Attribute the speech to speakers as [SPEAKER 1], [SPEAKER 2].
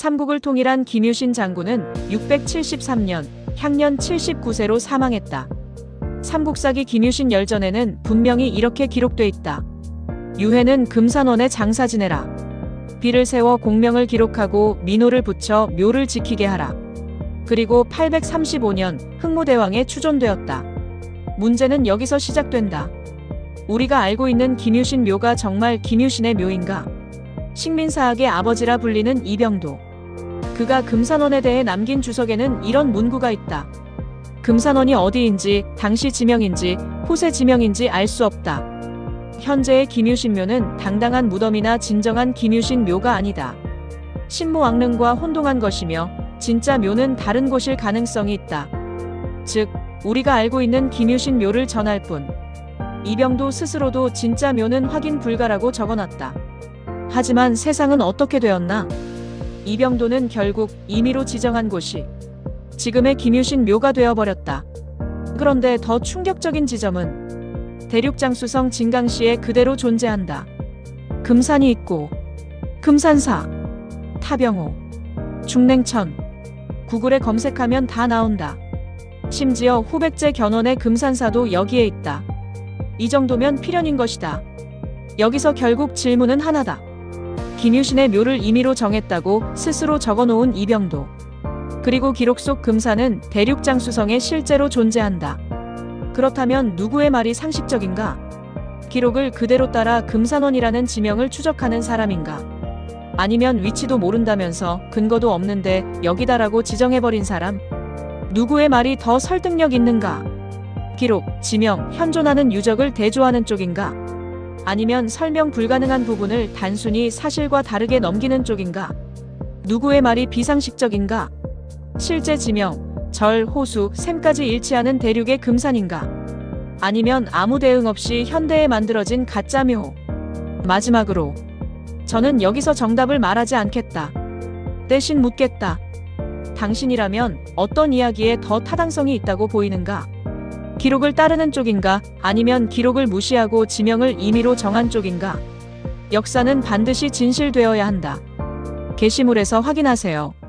[SPEAKER 1] 삼국을 통일한 김유신 장군은 673년 향년 79세로 사망했다. 삼국사기 김유신 열전에는 분명히 이렇게 기록돼 있다. 유해는 금산원에 장사 지내라. 비를 세워 공명을 기록하고 민호를 붙여 묘를 지키게 하라. 그리고 835년 흥무대왕에 추존되었다. 문제는 여기서 시작된다. 우리가 알고 있는 김유신 묘가 정말 김유신의 묘인가? 식민사학의 아버지라 불리는 이병도. 그가 금산원에 대해 남긴 주석에는 이런 문구가 있다. 금산원이 어디인지, 당시 지명인지, 후세 지명인지 알 수 없다. 현재의 김유신 묘는 당당한 무덤이나 진정한 김유신 묘가 아니다. 신무왕릉과 혼동한 것이며 진짜 묘는 다른 곳일 가능성이 있다. 즉, 우리가 알고 있는 김유신 묘를 전할 뿐. 이병도 스스로도 진짜 묘는 확인 불가라고 적어놨다. 하지만 세상은 어떻게 되었나? 이병도는 결국 임의로 지정한 곳이 지금의 김유신 묘가 되어버렸다. 그런데 더 충격적인 지점은 대륙장수성 진강시에 그대로 존재한다. 금산이 있고 금산사, 타병호, 중냉천, 구글에 검색하면 다 나온다. 심지어 후백제 견원의 금산사도 여기에 있다. 이 정도면 필연인 것이다. 여기서 결국 질문은 하나다. 김유신의 묘를 임의로 정했다고 스스로 적어놓은 이병도. 그리고 기록 속 금산은 대륙장수성에 실제로 존재한다. 그렇다면 누구의 말이 상식적인가? 기록을 그대로 따라 금산원이라는 지명을 추적하는 사람인가? 아니면 위치도 모른다면서 근거도 없는데 여기다라고 지정해버린 사람? 누구의 말이 더 설득력 있는가? 기록, 지명, 현존하는 유적을 대조하는 쪽인가? 아니면 설명 불가능한 부분을 단순히 사실과 다르게 넘기는 쪽인가? 누구의 말이 비상식적인가? 실제 지명, 절, 호수, 샘까지 일치하는 대륙의 금산인가? 아니면 아무 대응 없이 현대에 만들어진 가짜 묘? 마지막으로, 저는 여기서 정답을 말하지 않겠다. 대신 묻겠다. 당신이라면 어떤 이야기에 더 타당성이 있다고 보이는가? 기록을 따르는 쪽인가? 아니면 기록을 무시하고 지명을 임의로 정한 쪽인가? 역사는 반드시 진실되어야 한다. 게시물에서 확인하세요.